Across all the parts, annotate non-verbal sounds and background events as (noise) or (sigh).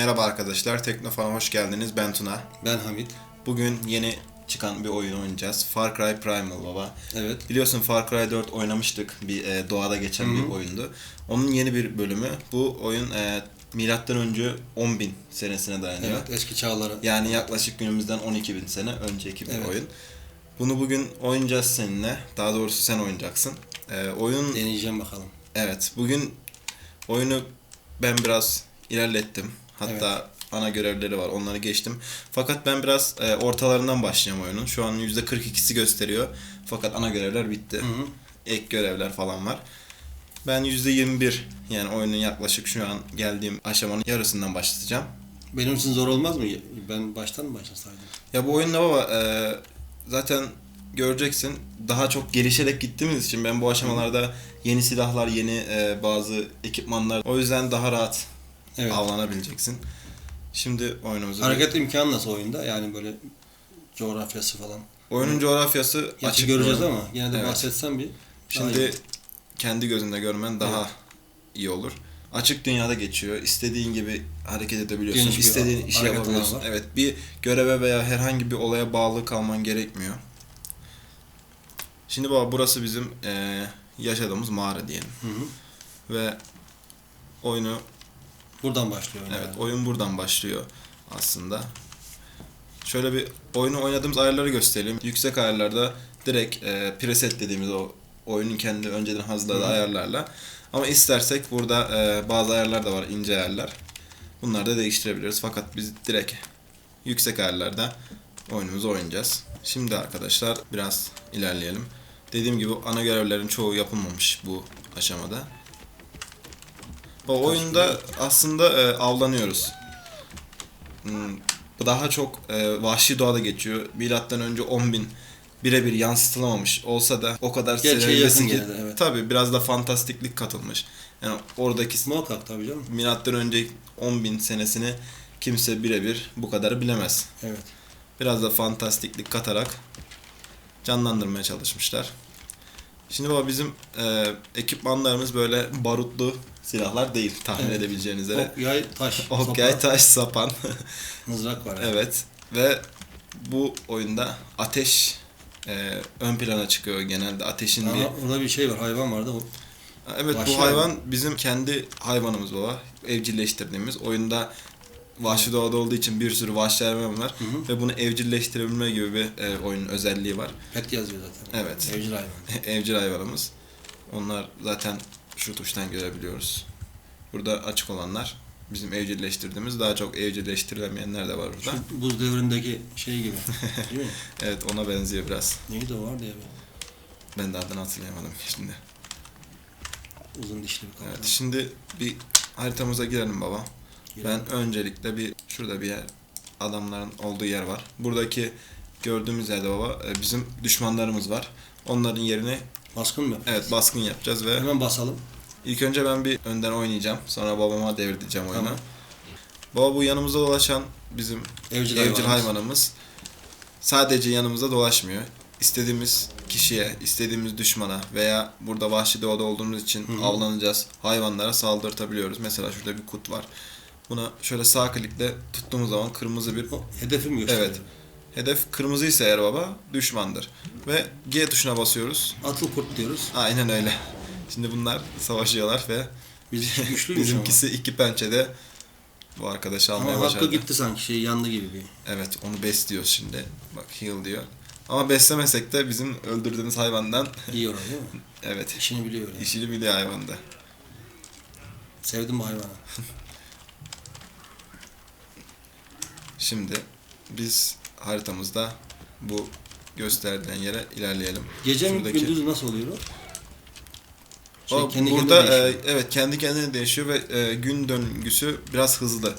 Merhaba arkadaşlar, Teknofan'a hoş geldiniz. Ben Tuna. Ben Hamit. Bugün yeni çıkan bir oyun oynayacağız. Far Cry Primal baba. Evet. Biliyorsun Far Cry 4 oynamıştık. Bir e, doğada geçen Hı hı. bir oyundu. Onun yeni bir bölümü. Bu oyun e, milattan önce 10.000 senesine dayanıyor. Evet. Eski çağları. Yani yaklaşık günümüzden 12.000 sene önceki bir Evet. oyun. Bunu bugün oynayacağız seninle. Daha doğrusu sen oynayacaksın. E, oyun Deneyeceğim bakalım. Evet, bugün oyunu ben biraz ilerlettim. Hatta ana görevleri var, onları geçtim. Fakat ben biraz e, ortalarından başlayacağım oyunun. Şu an %42'si gösteriyor. Fakat ana görevler bitti. Hı hı. Ek görevler falan var. Ben %21 yani oyunun yaklaşık şu an geldiğim aşamanın yarısından başlatacağım. Benim için zor olmaz mı? Ben baştan mı başlasaydım? Ya bu oyunda baba e, zaten göreceksin daha çok gelişerek gittiğimiz için ben bu aşamalarda yeni silahlar, yeni e, bazı ekipmanlar o yüzden daha rahat Evet. avlanabileceksin. Şimdi oyunumuza Hareket imkanı nasıl oyunda? Yani böyle coğrafyası falan. Oyunun coğrafyası Gerçi açık. göreceğiz ama yine de Evet. bahsetsen bir. Şimdi iyi. kendi gözünde görmen daha Evet. iyi olur. Açık dünyada geçiyor. İstediğin gibi hareket edebiliyorsun. Geniş İstediğin işi yapabiliyorsun. var. Evet, bir göreve veya herhangi bir olaya bağlı kalman gerekmiyor. Şimdi baba burası bizim eee, yaşadığımız mağara diyelim. Hı hı. Ve oyunu Buradan başlıyor. Evet, yani. oyun buradan başlıyor aslında. Şöyle bir oyunu oynadığımız ayarları gösterelim. Yüksek ayarlarda direkt e, preset dediğimiz o oyunun kendi önceden hazırladığı hı. ayarlarla. Ama istersek burada e, bazı ayarlar da var, ince ayarlar. Bunları da değiştirebiliriz. Fakat biz direkt yüksek ayarlarda oyunumuzu oynayacağız. Şimdi arkadaşlar biraz ilerleyelim. Dediğim gibi ana görevlerin çoğu yapılmamış bu aşamada. O oyunda aslında e, avlanıyoruz. Hmm, bu daha çok e, vahşi doğada geçiyor. Milattan önce 10.000 birebir yansıtılamamış olsa da o kadar yakın ki gene de, evet. tabii biraz da fantastiklik katılmış. Yani oradaki Muhakkak tabii canım. milattan önce 10.000 senesini kimse birebir bu kadar bilemez. Evet. Biraz da fantastiklik katarak canlandırmaya çalışmışlar. Şimdi baba bizim e, ekipmanlarımız böyle barutlu silahlar değil tahmin Evet. edebileceğiniz üzere. Ok, yay, taş, (laughs) Ok, yay, sopa, taş, sapan. (laughs) mızrak var. yani. evet. Ve bu oyunda ateş e, ön plana çıkıyor genelde. Ateşin bir... Ama orada bir şey var. Hayvan vardı. O Evet Vahşi bu hayvan bizim kendi hayvanımız baba. Evcilleştirdiğimiz. Oyunda vahşi doğada olduğu için bir sürü vahşi hayvan var. Hı hı. Ve bunu evcilleştirebilme gibi bir e, oyunun özelliği var. pet yazıyor zaten. Evet. Evcil hayvan. (laughs) Evcil hayvanımız. Onlar zaten şu tuştan görebiliyoruz. Burada açık olanlar bizim evcilleştirdiğimiz daha çok evcilleştirilemeyenler de var burada. Şu buz devrindeki şey gibi. (laughs) Değil mi? Evet ona benziyor biraz. Neydi o vardı ya bir Ben de adını hatırlayamadım şimdi. uzun dişli bir Evet kaplan. şimdi bir haritamıza girelim baba. Ben öncelikle bir şurada bir yer adamların olduğu yer var. Buradaki gördüğümüz yerde baba e, bizim düşmanlarımız var. Onların yerine Baskın mı? evet baskın yapacağız ve Hemen basalım. ilk önce ben bir önden oynayacağım. Sonra babama devireceğim oyunu. Tamam. Baba bu yanımızda dolaşan bizim Evcil, evcil hayvanımız. hayvanımız sadece yanımızda dolaşmıyor. İstediğimiz kişiye, istediğimiz düşmana veya burada vahşi doğada olduğumuz için Hı hı. avlanacağız. Hayvanlara saldırtabiliyoruz. Mesela şurada bir kut var. Buna şöyle sağ klikle tuttuğumuz zaman kırmızı bir O hedefi mi gösteriyor? Evet. hedef kırmızıysa eğer baba düşmandır. Ve G tuşuna basıyoruz. Atıl kurt diyoruz. Aynen öyle. Şimdi bunlar savaşıyorlar ve Biz bizimkisi iki pençede bu arkadaşı ama. almaya Ama hakkı başardı. gitti sanki şey yandı gibi bir. Evet onu besliyoruz şimdi. Bak heal diyor. Ama beslemesek de bizim öldürdüğümüz hayvandan Yiyor değil mi? evet İşini biliyor yani. işini biliyor hayvanda. Sevdim bu hayvanı. (laughs) Şimdi biz haritamızda bu gösterilen yere ilerleyelim. Gece mi gündüz nasıl oluyor o? Şey, O kendi burada e, evet kendi kendine değişiyor ve e, gün döngüsü biraz hızlı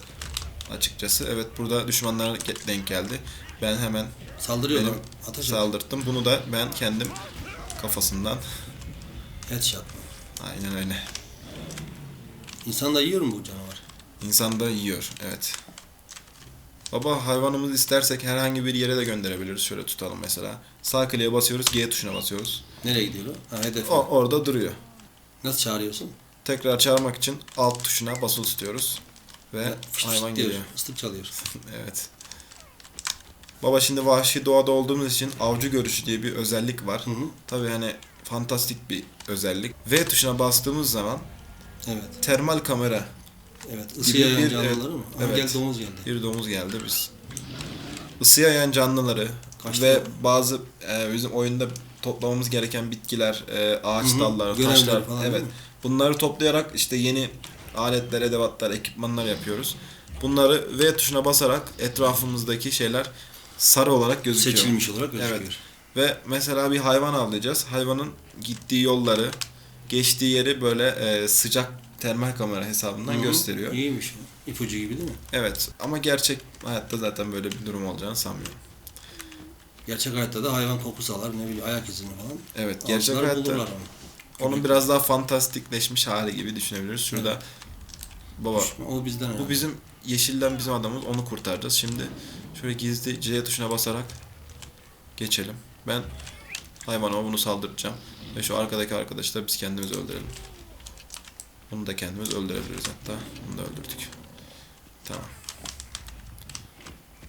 açıkçası. Evet burada düşmanlara denk geldi. Ben hemen Saldırıyor benim lan. Ateş saldırttım. Bunu da ben kendim kafasından Headshot. aynen öyle. İnsan da yiyor mu bu canavar? İnsan da yiyor. Evet. Baba hayvanımızı istersek herhangi bir yere de gönderebiliriz. Şöyle tutalım mesela. Sağ kliğe basıyoruz, G tuşuna basıyoruz. Nereye gidiyor o? Ha hedef. O orada duruyor. Nasıl çağırıyorsun? Tekrar çağırmak için alt tuşuna basılı tutuyoruz. ve fış hayvan diyor, geliyor. Islık çalıyor. (laughs) Evet. Baba şimdi vahşi doğada olduğumuz için avcı görüşü diye bir özellik var. Hı hı. Tabii hani fantastik bir özellik. V tuşuna bastığımız zaman Evet. termal kamera Evet. Gibi yayan canlıları mı? Ama evet. gel domuz geldi. bir domuz geldi biz. Isı yayan canlıları Kaçtı ve bazı e, bizim oyunda toplamamız gereken bitkiler, e, ağaç Hı hı. dalları, Görevler taşlar falan evet. Bunları toplayarak işte yeni aletler, edevatlar, ekipmanlar yapıyoruz. Bunları V tuşuna basarak etrafımızdaki şeyler sarı olarak gözüküyor. Seçilmiş olarak gözüküyor. Evet. Ve mesela bir hayvan avlayacağız. Hayvanın gittiği yolları, geçtiği yeri böyle e, sıcak termal kamera hesabından Hı hı. gösteriyor. İyiymiş. İpucu gibi değil mi? Evet ama gerçek hayatta zaten böyle bir durum olacağını sanmıyorum. Gerçek hayatta da hayvan kokusu alır, ne bileyim ayak izini falan. Evet gerçek Avcılar hayatta bulurlar onu. onun biraz daha fantastikleşmiş hali gibi düşünebiliriz. Şurada baba O bizden bu herhalde. bizim yeşilden bizim adamımız onu kurtaracağız. Şimdi şöyle gizli C tuşuna basarak geçelim. Ben hayvana bunu saldıracağım. Ve şu arkadaki arkadaşı da biz kendimiz öldürelim. Bunu da kendimiz öldürebiliriz hatta. Bunu da öldürdük. Tamam.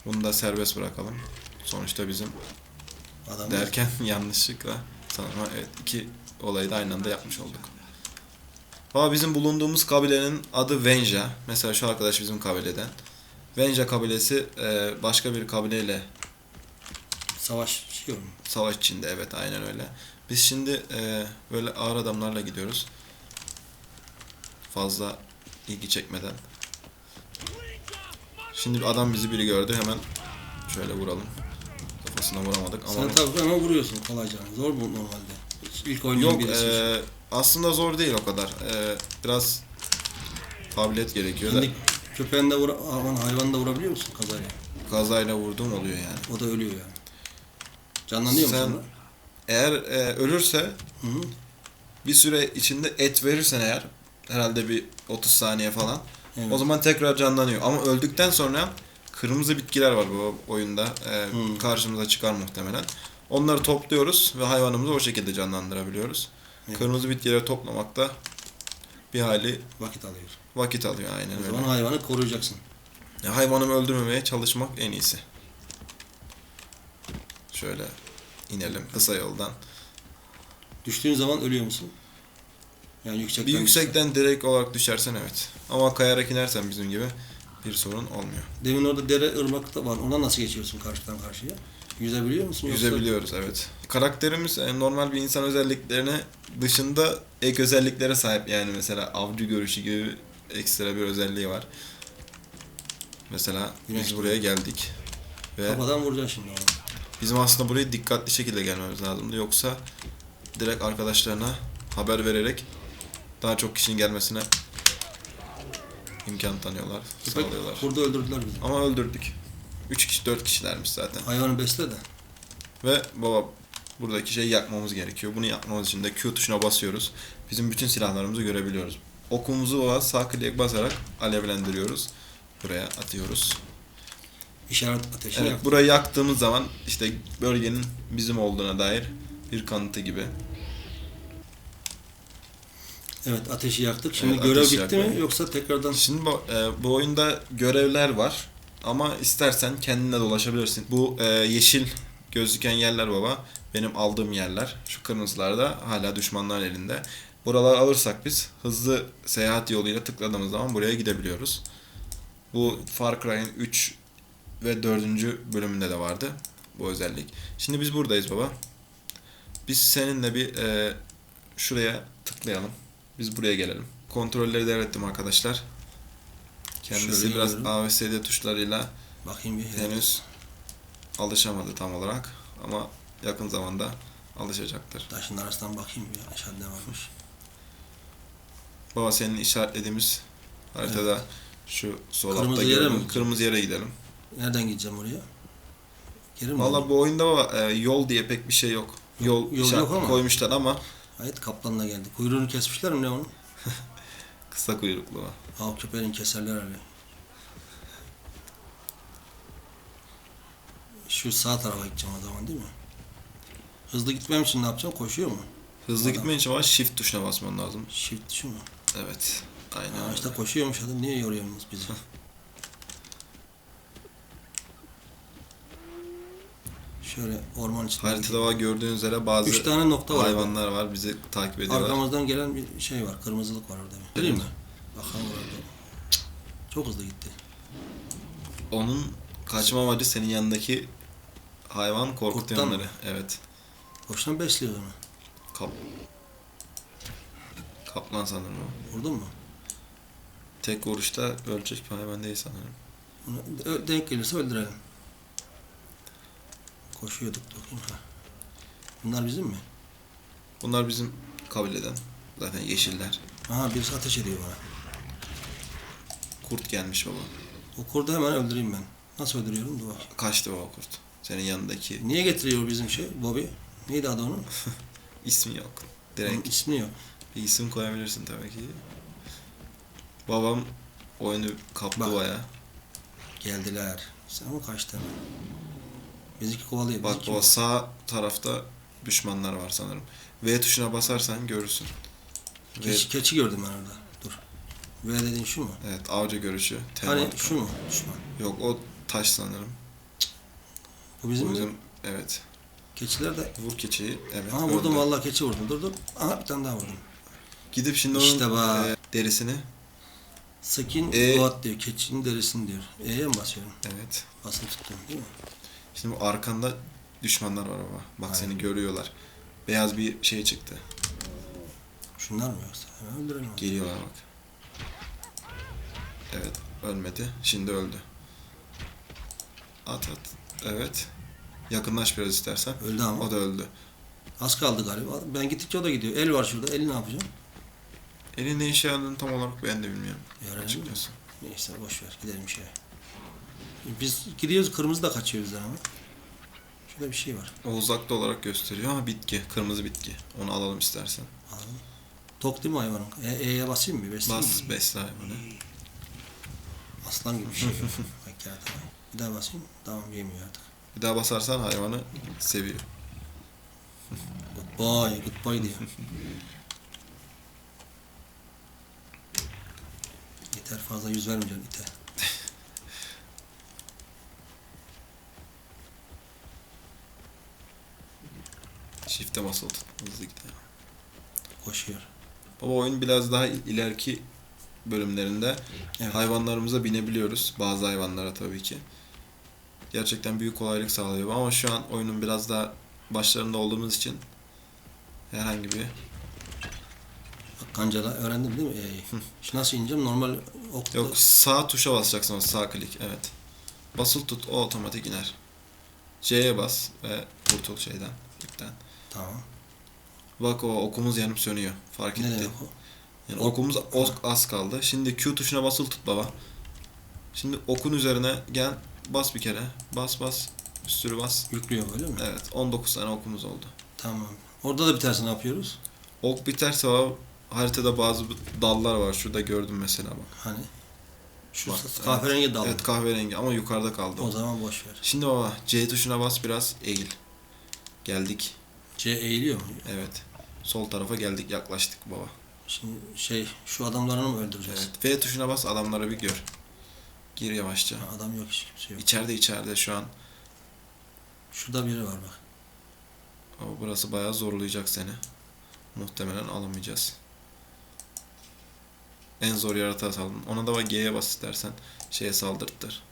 Bunu da serbest bırakalım. Sonuçta bizim Adam derken (laughs) yanlışlıkla sanırım evet iki olayı da aynı anda yapmış olduk. Ama bizim bulunduğumuz kabilenin adı Venja. Mesela şu arkadaş bizim kabileden. Venja kabilesi e, başka bir kabileyle savaşıyor mu? savaş içinde evet aynen öyle. Biz şimdi e, böyle ağır adamlarla gidiyoruz. Fazla ilgi çekmeden. Şimdi bir adam bizi biri gördü hemen şöyle vuralım. Kafasına vuramadık ama Sen tabii hemen vuruyorsun kolayca. Zor mu normalde? İlk oynayan Yok birisi. e, aslında zor değil o kadar. E, biraz kabiliyet gerekiyor da Şimdi köpeğini de vura, aman hayvanı da vurabiliyor musun kazayla? kazayla vurduğum oluyor yani. O da ölüyor yani. Canlanıyor mu Sen- sonra? Eğer e, ölürse Hı hı. bir süre içinde et verirsen eğer herhalde bir 30 saniye falan Evet. o zaman tekrar canlanıyor. Ama öldükten sonra kırmızı bitkiler var bu oyunda. E, Hmm. Karşımıza çıkar muhtemelen. Onları topluyoruz ve hayvanımızı o şekilde canlandırabiliyoruz. Evet. Kırmızı bitkileri toplamakta bir hali Vakit alıyor. vakit alıyor aynen O öyle. zaman hayvanı koruyacaksın. Ya hayvanımı öldürmemeye çalışmak en iyisi. Şöyle inelim kısa yoldan. Düştüğün zaman ölüyor musun? Yani yüksekten Bir yüksekten direkt olarak düşersen evet. Ama kayarak inersen bizim gibi bir sorun olmuyor. Demin orada dere ırmak da var. Ona nasıl geçiyorsun karşıdan karşıya? Yüzebiliyor musun? Yoksa- Yüzebiliyoruz evet. Karakterimiz e, normal bir insan özelliklerine dışında ek özelliklere sahip. Yani mesela avcı görüşü gibi ekstra bir özelliği var. Mesela Güneş biz buraya geldik. Ve Kafadan vuracaksın şimdi onu. Bizim aslında buraya dikkatli şekilde gelmemiz lazımdı. Yoksa direkt arkadaşlarına haber vererek daha çok kişinin gelmesine imkan tanıyorlar, Köpek sağlıyorlar. burada öldürdüler bizi. Ama öldürdük. 3 kişi 4 kişilermiş zaten. Hayvanı besle de. Ve baba buradaki şeyi yakmamız gerekiyor. Bunu yapmamız için de Q tuşuna basıyoruz. Bizim bütün silahlarımızı görebiliyoruz. Okumuzu baba sağ klik basarak alevlendiriyoruz. Buraya atıyoruz. İşaret ateşi Evet, burayı yaktığımız zaman işte bölgenin bizim olduğuna dair bir kanıtı gibi. Evet ateşi yaktık. Şimdi Evet, görev bitti yaktık. mi yoksa tekrardan Şimdi bu, e, bu oyunda görevler var ama istersen kendine dolaşabilirsin. Bu e, yeşil gözüken yerler baba benim aldığım yerler. Şu kırmızılar da hala düşmanların elinde. Buraları alırsak biz hızlı seyahat yoluyla tıkladığımız zaman buraya gidebiliyoruz. Bu Far Cry'in 3 ve 4. bölümünde de vardı bu özellik. Şimdi biz buradayız baba. Biz seninle bir e, şuraya tıklayalım. Biz buraya gelelim. Kontrolleri devrettim arkadaşlar. Kendisi Şöyle biraz geliyorum. A ve SD tuşlarıyla bakayım bir. henüz alışamadı tam olarak ama yakın zamanda alışacaktır. Taşın arasından bakayım bir aşağıda ne varmış. Baba senin işaretlediğimiz haritada şu sol Kırmızı altta yere mi kırmızı yere gidelim. Nereden gideceğim oraya? Geri mi? Valla bu oyunda baba, e, yol diye pek bir şey yok. Yol, yol işaret yok ama. koymuşlar ama Hayır kaplanla geldi. Kuyruğunu kesmişler mi ne onun? (laughs) kısa kuyruklu. Av köpeğini keserler öyle. Şu sağ tarafa gideceğim o zaman değil mi? Hızlı gitmem için ne yapacağım? Koşuyor mu? Hızlı Adam. gitmen için var shift tuşuna basman lazım. Shift şu mu? Evet. Aynen Ha, işte koşuyormuş adam. Niye yoruyorsunuz bizi? (laughs) Şöyle orman içinde. Haritada var gördüğünüz üzere bazı Üç tane nokta var. hayvanlar var bizi takip ediyorlar. Arkamızdan gelen bir şey var. Kırmızılık var orada. Değil mi? Bakalım orada. Çok hızlı gitti. Onun kaçma amacı senin yanındaki hayvan korkutuyor Kurttan onları. mı? Evet. Boşuna besliyor onu. Kap. Kaplan sanırım o. Vurdun mu? Tek vuruşta ölecek bir hayvan değil sanırım. Onu ö- denk gelirse öldürelim. Koşuyorduk bakayım. Ha. Bunlar bizim mi? Bunlar bizim kabileden. Zaten yeşiller. Aha birisi ateş ediyor bana. Kurt gelmiş baba. O kurdu hemen öldüreyim ben. Nasıl öldürüyorum? Dur bak. Kaçtı baba kurt. Senin yanındaki Niye getiriyor bizim şey? Bobby. Neydi adı onun? (laughs) ismi yok. Onun Direkt ismi yok. bir isim koyabilirsin tabii ki. Babam oyunu kaptı Bak. baya. Geldiler. Sen mi kaçtın? Bizimki kovalıyor. Bak baba sağ tarafta düşmanlar var sanırım. V tuşuna basarsan görürsün. V, Keçi, keçi gördüm ben orada. Dur. V dediğin şu mu? evet avcı görüşü. Hani şu mu? Düşman. Yok o taş sanırım. Bu bizim, Bu mi? bizim evet. Keçiler de... Vur keçiyi. Evet. Aha vurdum vallahi keçi vurdum. Dur dur. Aha bir tane daha vurdum. Gidip şimdi onun İşte bak. e, derisini. Skin E- Goat diyor. Keçinin derisini diyor. E'ye mi basıyorum? Evet. Basın tuttum değil mi? Şimdi bu arkanda düşmanlar var baba. Bak Aynen. seni görüyorlar. Beyaz bir şey çıktı. Şunlar mı yoksa? Hemen öldürelim onu. Geliyorlar bak. Evet. Ölmedi. Şimdi öldü. At at. Evet. Yakınlaş biraz istersen. Öldü ama. O da öldü. Az kaldı galiba. Ben gittikçe o da gidiyor. El var şurada. Eli ne yapacağım? Elin ne işe yaradığını tam olarak ben de bilmiyorum. Mi? Açıkçası. Neyse boş ver. Gidelim şeye. Biz gidiyoruz kırmızı da kaçıyoruz ama. Şurada bir şey var. O uzakta olarak gösteriyor ama bitki. Kırmızı bitki. Onu alalım istersen. Alalım. Tok değil mi hayvanın? E, E'ye basayım mı? Besleyeyim Bas mi? besle hayvanı. Aslan gibi bir şey. (laughs) Bak ya tamam. Bir daha basayım. Tamam yemiyor artık. Bir daha basarsan hayvanı seviyor. Good boy, good boy diyor. (laughs) Yeter fazla yüz vermeyeceksin ite. Shift'e basılı tut. Hızlı gidiyor. Koşuyor. Baba oyun biraz daha ileriki bölümlerinde Evet. hayvanlarımıza binebiliyoruz. Bazı hayvanlara tabii ki. Gerçekten büyük kolaylık sağlıyor ama şu an oyunun biraz daha başlarında olduğumuz için herhangi bir kancala öğrendim değil mi? E'yi. Şimdi nasıl ineceğim? Normal okla. yok sağ tuşa basacaksın sağ klik evet. Basılı tut o otomatik iner. C'ye bas ve kurtul şeyden ipten. Tamam. Bak o okumuz yanıp sönüyor. Fark Ne ettin. demek o? Yani Ok- okumuz az, az kaldı. Şimdi Q tuşuna basılı tut baba. Şimdi okun üzerine gel bas bir kere. Bas bas. Bir sürü bas. Yüklüyor öyle mi? Evet 19 tane okumuz oldu. Tamam. Orada da biterse ne yapıyoruz? Ok biterse baba haritada bazı dallar var. Şurada gördüm mesela bak. Hani? Şu Bak, kahverengi dal. Evet kahverengi ama yukarıda kaldı. O o. zaman boş ver. Şimdi baba C tuşuna bas biraz eğil. Geldik. C eğiliyor mu? Evet. Sol tarafa geldik yaklaştık baba. Şimdi şey şu adamlarını mı öldüreceğiz? Evet. V tuşuna bas adamları bir gör. Gir yavaşça. Ha, adam yok hiç kimse yok. İçeride içeride şu an. Şurada biri var bak. Ama burası bayağı zorlayacak seni. Muhtemelen alamayacağız. En zor yaratığa saldın. Ona da bak G'ye bas istersen. Şeye saldırttır.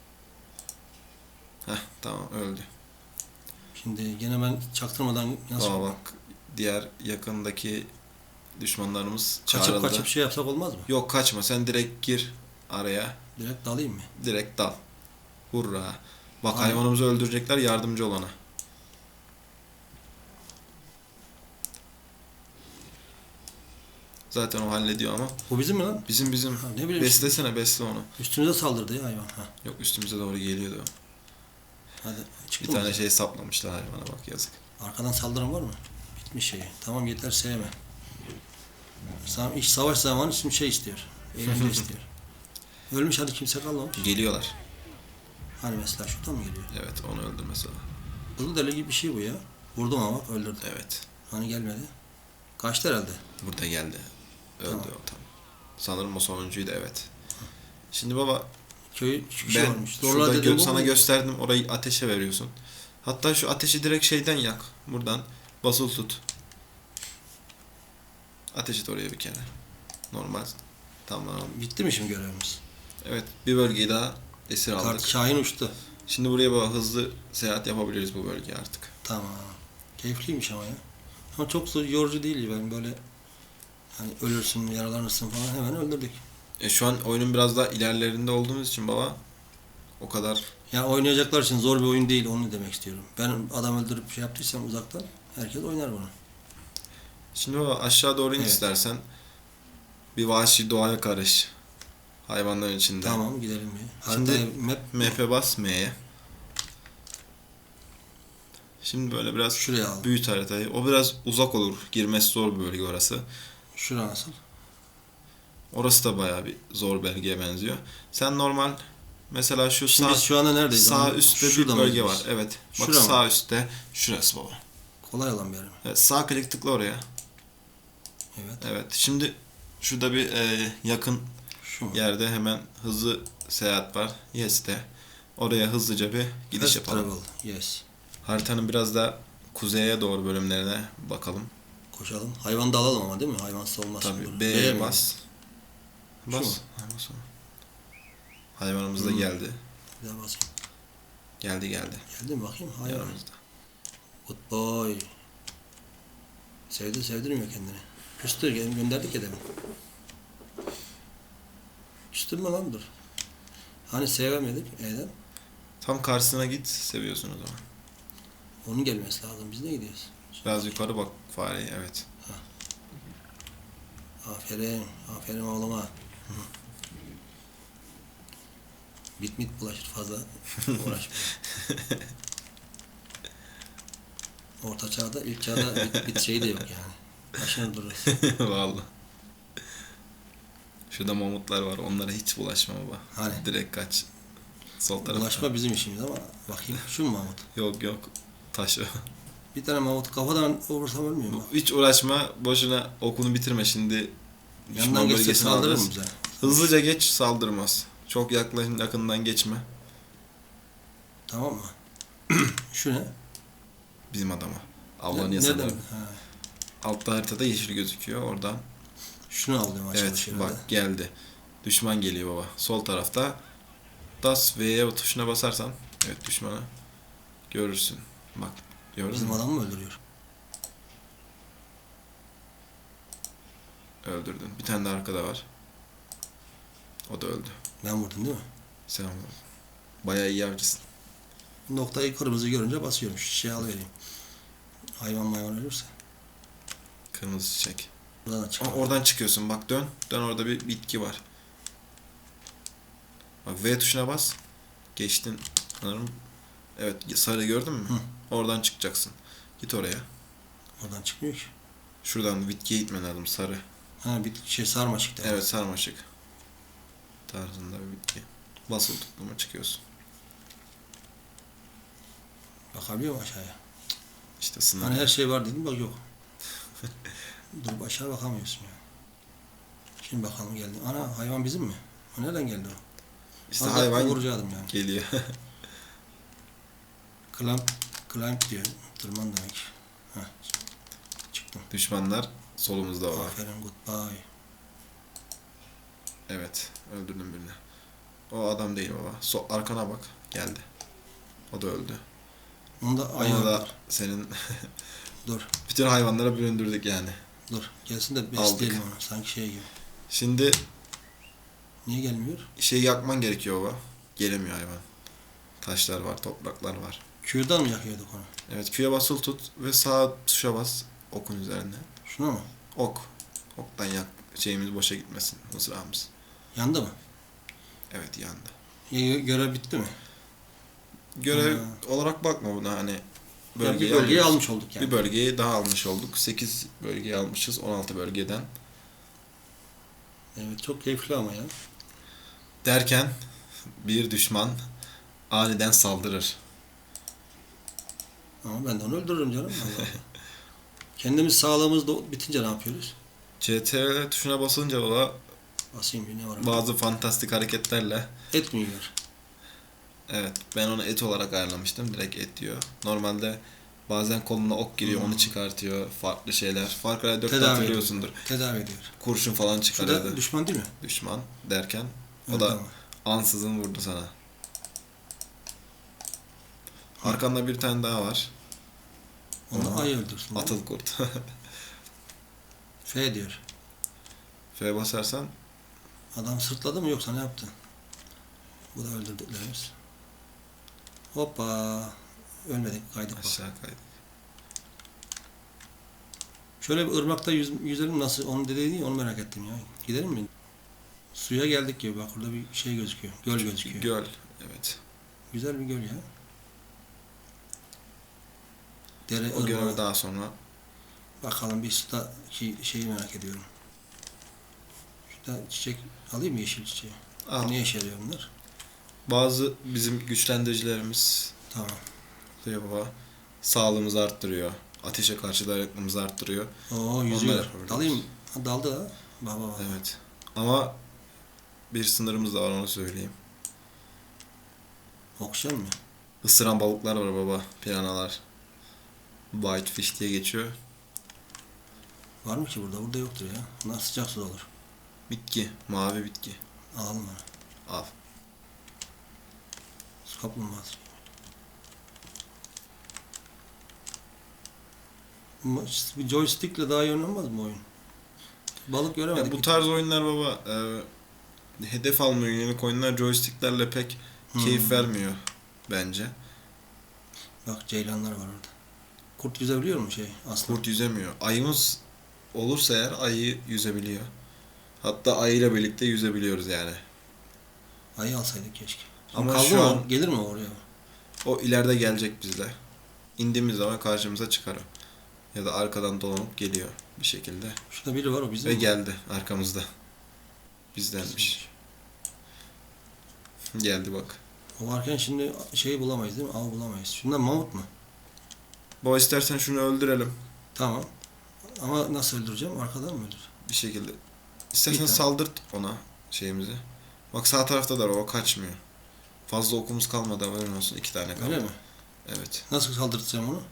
Heh tamam öldü. Şimdi gene ben çaktırmadan nasıl bak diğer yakındaki düşmanlarımız kaçıp çağrıldı. kaçıp şey yapsak olmaz mı? Yok kaçma sen direkt gir araya. Direkt dalayım mı? Direkt dal. Hurra. Bak Aynen. hayvanımızı öldürecekler yardımcı olana. Zaten o hallediyor ama. Bu bizim mi lan? Bizim bizim. Ha, ne bileyim. Beslesene besle onu. Üstümüze saldırdı ya hayvan. Ha, Yok üstümüze doğru geliyordu. Hadi Bir çıktı mı? tane şey saplamışlar hayvana bak yazık. Arkadan saldıran var mı? Bitmiş şey. Tamam yeter sevme. Sa iş savaş zamanı şimdi şey istiyor. Eğlence (laughs) istiyor. Ölmüş hadi kimse kalmamış. Geliyorlar. Hani mesela şuradan mı geliyor? Evet onu öldür mesela. Kızıl deli gibi bir şey bu ya. Vurdum ama bak öldürdü. Evet. Hani gelmedi. Kaçtı herhalde. Burada geldi. Öldü Tamam. o tamam. Sanırım o sonuncuydu evet. Şimdi baba Köy üç kişi ben varmış. şurada Zorla gö- sana gösterdim orayı ateşe veriyorsun. Hatta şu ateşi direkt şeyden yak. Buradan basılı tut. Ateş et oraya bir kere. Normal. Tamam. Bitti mi şimdi görevimiz? Evet bir bölgeyi daha esir aldık. Kart Şahin uçtu. Şimdi buraya baba hızlı seyahat yapabiliriz bu bölgeye artık. Tamam. Keyifliymiş ama ya. Ama çok yorucu değil ben böyle hani ölürsün, yaralanırsın falan hemen öldürdük. E şu an oyunun biraz daha ilerlerinde olduğumuz için baba o kadar Ya oynayacaklar için zor bir oyun değil onu demek istiyorum. Ben adam öldürüp şey yaptıysam uzaktan herkes oynar bunu. Şimdi baba aşağı doğru in Evet. istersen. Bir vahşi doğaya karış. Hayvanların içinde. Tamam gidelim bir. Şimdi- Haritaya map MF bas M'ye. Şimdi böyle biraz şuraya al. büyüt haritayı. O biraz uzak olur. Girmesi zor bir bölge orası. Şura nasıl? Orası da bayağı bir zor bölgeye benziyor. Sen normal mesela şu Şimdi sağ biz şu anda neredeyiz? sağ Ama üstte bir bölge var. Evet. Bak Şura mı? sağ üstte şurası baba. Kolay olan bir yer mi? Evet, sağ klik tıkla oraya. Evet. Evet. Şimdi şurada bir e, yakın Şu mu? yerde hemen hızlı seyahat var. Yes'te. Oraya hızlıca bir gidiş Fast yapalım. Travel. Yes. Haritanın biraz da kuzeye doğru bölümlerine bakalım. Koşalım. Hayvan da alalım ama değil mi? Hayvansız olmaz. Tabii. B'ye mi? Bas. Şu? Ha. Hayvanımız da Hmm. geldi. Bir daha basayım. Geldi geldi. Geldi mi bakayım? Hayvan. Yanımızda. Good boy. Sevdi sevdirmiyor kendini. Küstür gö- gönderdik ya demin. Küstürme lan dur. Hani sevemedik E'den. Tam karşısına git seviyorsun o zaman. Onun gelmesi lazım. Biz ne gidiyoruz? Biraz yukarı bak fareye evet. Aferin. Aferin oğluma. Bit mit bulaşır fazla (laughs) uğraşma. Orta çağda, ilk çağda bit, bit şeyi de yok yani. Başına dururuz. (laughs) Vallahi. Şurada mamutlar var. Onlara hiç bulaşma baba. Hani? Direkt kaç. Sol tarafa. Bulaşma bizim işimiz ama bakayım şu mu Mahmut? Yok yok. Taş o. Bir tane Mahmut kafadan vurursam ölmüyor mu? Hiç uğraşma. Boşuna okunu bitirme şimdi. Yandan düşman geçse saldırır mı bize? Hızlıca geç saldırmaz. Çok yaklaşın yakından geçme. Tamam mı? (clears throat) şu ne? Bizim adama. Avlanıyor Ne-? Ha. Altta haritada yeşil gözüküyor. Oradan. Şunu al diyorum aşağı Evet aşağı bak geldi. Düşman geliyor baba. Sol tarafta. Das V'ye tuşuna basarsan. Evet düşmanı. Görürsün. Bak. Gördün Bizim mü? adamı mı öldürüyor? Öldürdün. Bir tane de arkada var. O da öldü. Ben vurdum değil mi? Sen vurdun. Bayağı iyi avcısın. Noktayı kırmızı görünce basıyorum. Şişeyi alıvereyim. Hayvan mayvan ölürse. Kırmızı çiçek. Buradan Ama çıkar. oradan çıkıyorsun. Bak dön. Dön orada bir bitki var. Bak V tuşuna bas. Geçtin. Sanırım. Evet sarı gördün mü? Hı. Oradan çıkacaksın. Git oraya. Oradan çıkmıyor ki. Şuradan bitkiye gitmen lazım sarı. Ha bir şey sarmaşık. Evet sarmaşık. Tarzında bir bitki. Basılı tutlama çıkıyorsun. Bakabiliyor mu aşağıya? İşte sınır. Hani her şey var dedim bak yok. (laughs) Dur aşağı bakamıyorsun ya. Şimdi bakalım geldi. Ana hayvan bizim mi? O nereden geldi o? işte daha hayvan vuracaktım yani. geliyor. (laughs) Clamp, clamp diyor. Tırman demek. Heh. Çıktım. Düşmanlar solumuzda var. Aferin goodbye. Evet. Öldürdüm birini. O adam değil baba. So arkana bak. Geldi. O da öldü. Onu da var. senin (laughs) Dur. bütün hayvanlara büründürdük yani. Dur. Gelsin de besleyelim onu. Sanki şey gibi. Şimdi Niye gelmiyor? şey yakman gerekiyor baba. Gelemiyor hayvan. Taşlar var, topraklar var. Q'dan mı yakıyorduk onu? Evet, Q'ya basılı tut ve sağ tuşa bas okun üzerinde. Şuna mı? Ok. Oktan yak. Şeyimiz boşa gitmesin. Mızrağımız. Yandı mı? Evet yandı. Ya, görev bitti mi? Görev Ha. olarak bakma buna hani bölgeyi bir bölgeyi almış olduk yani. Bir bölgeyi daha almış olduk. 8 bölgeyi almışız 16 bölgeden. Evet çok keyifli ama ya. Derken bir düşman aniden saldırır. Ama ben de onu öldürürüm canım. (laughs) Kendimiz sağlığımız bitince ne yapıyoruz? CTRL tuşuna basınca baba Basayım bir ne var? Bazı fantastik hareketlerle Et mi yiyor? Evet ben onu et olarak ayarlamıştım. Direkt et diyor. Normalde bazen koluna ok giriyor Hmm. onu çıkartıyor. Farklı şeyler. Far Cry 4'te Tedavi hatırlıyorsundur. Tedavi ediyor. Kurşun falan çıkarıyordu. da düşman değil mi? Düşman derken o Evet, da tamam. ansızın vurdu sana. Arkanda bir tane daha var. Onu ayı öldürsün. Atıl kurt. (laughs) F diyor. F'ye basarsan Adam sırtladı mı yoksa ne yaptı? Bu da öldürdüklerimiz. Hoppa. Ölmedik kaydık bak. aşağı kaydı. Şöyle bir ırmakta yüz, yüzelim nasıl onu dediği değil onu merak ettim ya. Gidelim mi? Suya geldik gibi bak burada bir şey gözüküyor. Göl gözüküyor. Göl. Evet. Güzel bir göl ya. Dere, O ırmağı. daha sonra Bakalım bir suda şey, şeyi merak ediyorum. Şurada çiçek alayım mı yeşil çiçeği? al. Ne işe yarıyor bunlar? Bazı bizim güçlendiriicilerimiz Tamam. diyor baba sağlığımızı arttırıyor. Ateşe karşı dayanıklılığımızı arttırıyor. Oo yüzüyor. yapabiliriz. Dalayım. Ha, daldı ha. Baba baba. Evet. Ama bir sınırımız da var onu söyleyeyim. Okşan mı? Isıran balıklar var baba. Piranalar. Whitefish diye geçiyor. Var mı ki burada? Burada yoktur ya. Bunlar sıcak suda olur. Bitki. Mavi bitki. Alalım onu. Al. Su kaplumbağası. Bu joystickle daha iyi oynanmaz mı oyun? Balık göremedik. Ya bu tarz oyunlar baba e, hedef almaya yönelik oyunlar joysticklerle pek Hmm. keyif vermiyor bence. Bak ceylanlar var orada. Kurt yüzebiliyor mu şey? Aslan. Kurt yüzemiyor. Ayımız olursa eğer ayı yüzebiliyor. Hatta ayıyla birlikte yüzebiliyoruz yani. Ayı alsaydık keşke. Ama Kaldı şu mı? an- Gelir mi oraya? O ileride gelecek bizle. İndiğimiz zaman karşımıza çıkar o. Ya da arkadan dolanıp geliyor bir şekilde. Şurada biri var o bizim Ve mi? geldi arkamızda. Bizdenmiş. Geldi bak. O varken şimdi şeyi bulamayız değil mi? Av bulamayız. Şundan mamut mu? Baba istersen şunu öldürelim. Tamam. Ama nasıl öldüreceğim? Arkadan mı öldür? Bir şekilde. İstersen Bir saldırt ona şeyimizi. Bak sağ tarafta da var, o kaçmıyor. Fazla okumuz kalmadı haberin olsun. iki tane kaldı. Öyle mi? Evet. Nasıl saldırtacağım onu?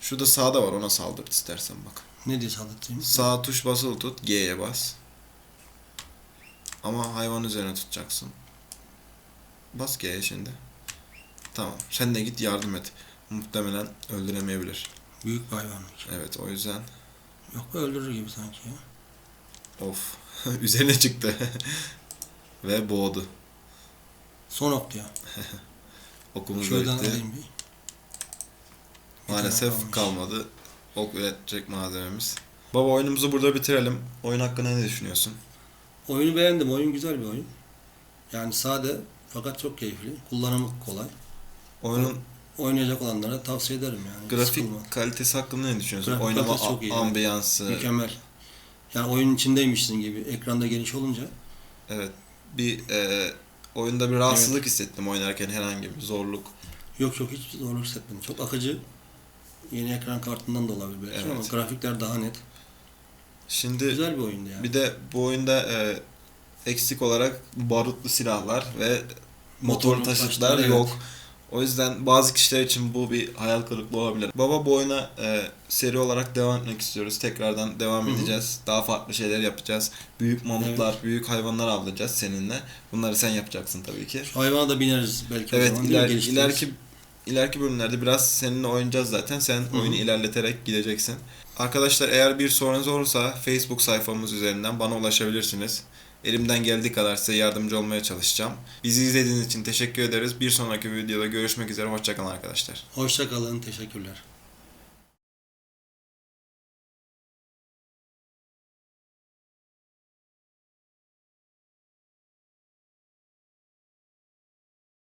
Şurada sağda var ona saldırt istersen bak. Ne diye saldırtayım? Sağ tuş basılı tut. G'ye bas. Ama hayvan üzerine tutacaksın. Bas G'ye şimdi. Tamam. Sen de git yardım et. Muhtemelen öldüremeyebilir. Büyük bir hayvanmış. Evet o yüzden. Yok öldürür gibi sanki ya. Of. (laughs) üzerine çıktı. (laughs) Ve boğdu. Son ok ya. (laughs) Okumuz da Şuradan bitti. alayım bir. Maalesef kalmış. kalmadı. Ok üretecek malzememiz. Baba oyunumuzu burada bitirelim. Oyun hakkında ne düşünüyorsun? Oyunu beğendim. Oyun güzel bir oyun. Yani sade fakat çok keyifli. Kullanımı kolay. Oyunun Oynayacak olanlara tavsiye ederim yani. grafik Sıkılma. kalitesi hakkında ne düşünüyorsun? Grafik Oynama çok iyi, ambiyansı. Mükemmel. Yani oyunun içindeymişsin gibi. Ekranda geniş olunca. Evet. Bir e, oyunda bir rahatsızlık hissettim oynarken herhangi bir zorluk. Yok yok hiç zorluk hissetmedim. Çok akıcı. Yeni ekran kartından da olabilir belki Evet. ama grafikler daha net. Şimdi Güzel bir oyundu yani. bir de bu oyunda e, eksik olarak barutlu silahlar ve motorlu Motorlu taşıtlar taşıtlar, yok. O yüzden bazı kişiler için bu bir hayal kırıklığı olabilir. Baba bu oyuna e, seri olarak devam etmek istiyoruz. Tekrardan devam Hı hı. edeceğiz. Daha farklı şeyler yapacağız. Büyük mamutlar, büyük hayvanlar avlayacağız seninle. Bunları sen yapacaksın tabii ki. Hayvana da bineriz belki o Evet zaman. değil mi? iler, ileriki ileriki bölümlerde biraz seninle oynayacağız zaten. Sen hı. oyunu ilerleterek gideceksin. Arkadaşlar eğer bir sorunuz olursa Facebook sayfamız üzerinden bana ulaşabilirsiniz. Elimden geldiği kadar size yardımcı olmaya çalışacağım. Bizi izlediğiniz için teşekkür ederiz. Bir sonraki videoda görüşmek üzere. Hoşçakalın arkadaşlar. Hoşça kalın. Teşekkürler.